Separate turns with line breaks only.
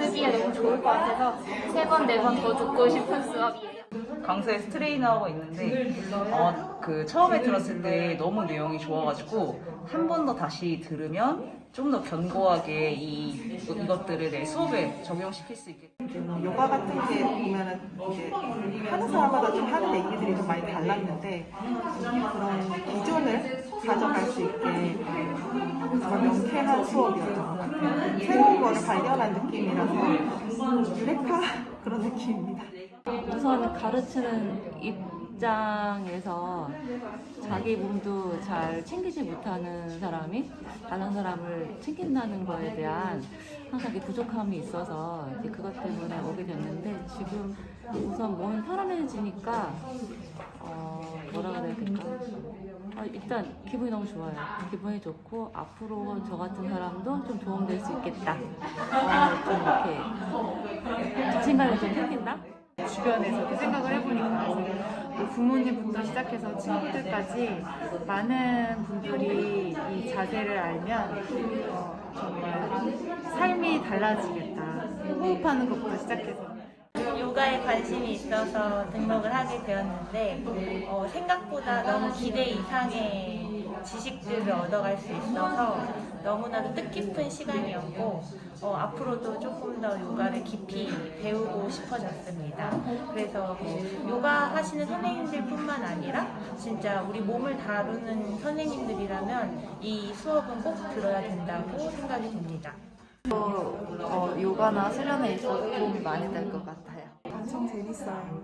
쓰기에 너무 좋을 것 같아서 세 번, 네 번 더 듣고 싶은 수업이에요.
강사에서 트레이너하고 있는데 어, 그 처음에 들었을 때 너무 내용이 좋아가지고 한 번 더 다시 들으면 좀 더 견고하게 이 이것들을 내 수업에 적용시킬 수 있게.
요가 같은 게 보면은 이제 하는 사람마다 좀 하는 얘기들이 좀 많이 달랐는데 그런 기존을 가져갈 수 있게 정말 명쾌한 수업이었던 것 같아요. 새로운 거를 발견한 느낌이라서 유레카 그런 느낌입니다.
우선 가르치는 입장에서 자기 몸도 잘 챙기지 못하는 사람이 다른 사람을 챙긴다는 거에 대한 항상 부족함이 있어서 이제 그것 때문에 오게 됐는데 지금 우선 몸이 편안해지니까 어 뭐라 그래야 될까 아, 일단 기분이 너무 좋아요. 기분이 좋고 앞으로 저 같은 사람도 좀 도움될 수 있겠다. 어, 좀 이렇게 자신감이 좀 생긴다.
주변에서 이렇게 생각을 해보니까 뭐 부모님부터 시작해서 친구들까지 많은 분들이 이 자세를 알면 어, 정말 삶이 달라지겠다. 호흡하는 것부터 시작해서.
요가에 관심이 있어서 등록을 하게 되었는데 어, 생각보다 너무 기대 이상의 지식들을 얻어갈 수 있어서 너무나도 뜻깊은 시간이었고 어, 앞으로도 조금 더 요가를 깊이 배우고 싶어졌습니다. 그래서 뭐 요가 하시는 선생님들뿐만 아니라 진짜 우리 몸을 다루는 선생님들이라면 이 수업은 꼭 들어야 된다고 생각이 듭니다.
어, 요가나 수련에 있어서 도움이 많이 될 것 같아요.
엄청 재밌어요.